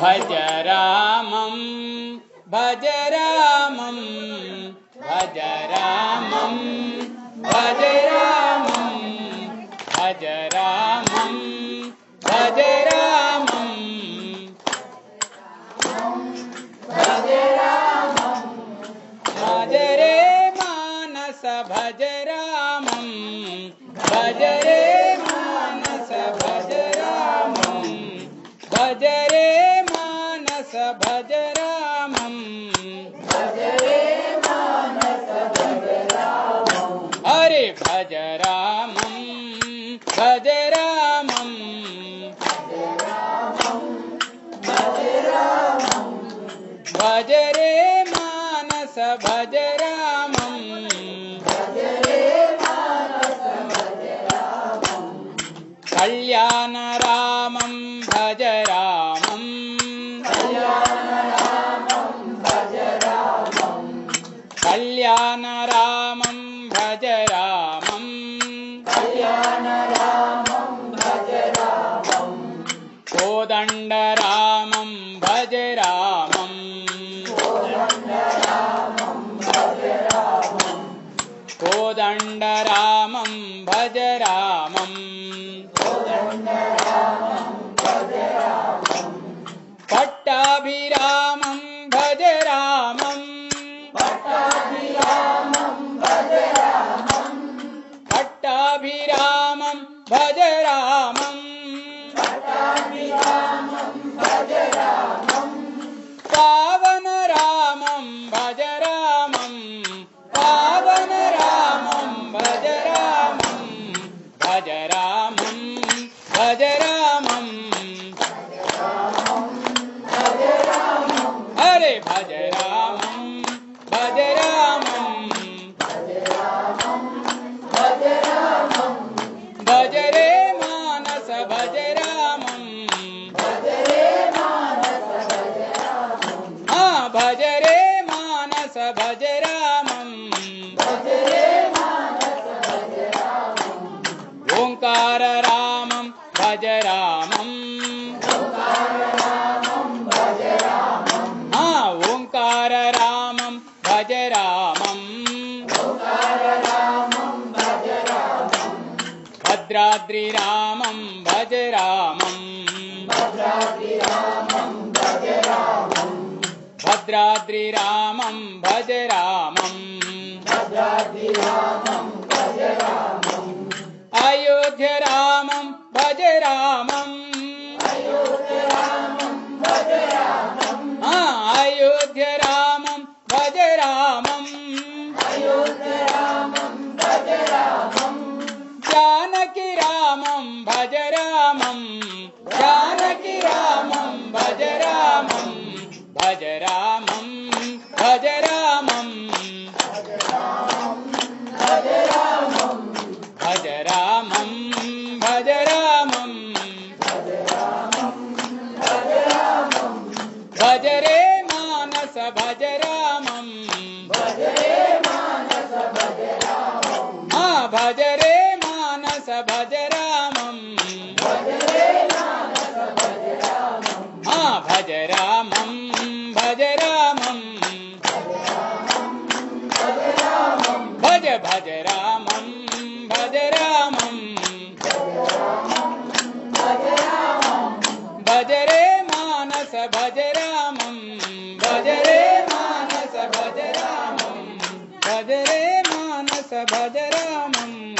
भज रामं भज रामं भज रामं भज रामं भज रामं भज रामं। भज रे मानस, भज रामं, भज भज रामं हरे भज रामं भज रामं भज रे मानस भज रामं कल्याण रामं कल्याण रामं भज रामं कोदण्ड रामं भज रामं कोदण्ड रामं भज रामं पट्टाभिरामं पट्टाभिरामं भज रामं पावन रामं भज रामं पावन रामं भज रामं भज रामं भज रामं हरे भज भज रे मानस भज रामं ओङ्कार रामं भज रामं हाँ ओङ्कार रामं भज रामं भद्राद्रिरामं भज रामं भद्राद्रिरामं भज रामं अयोध्य रामं भज रामं हाँ अयोध्य रामं भज रामं जानकी रामं भज रामं भज रामं भज रामं। भज रामं भज रामं। भज रे मानस भज रामं। हाँ भज रे मानस भज रामं। हाँ भज रामं भज भज रामं भज रामं। भज रे मानस भज रामं। भज रे मानस भज रामं। भज रे मानस भज रामं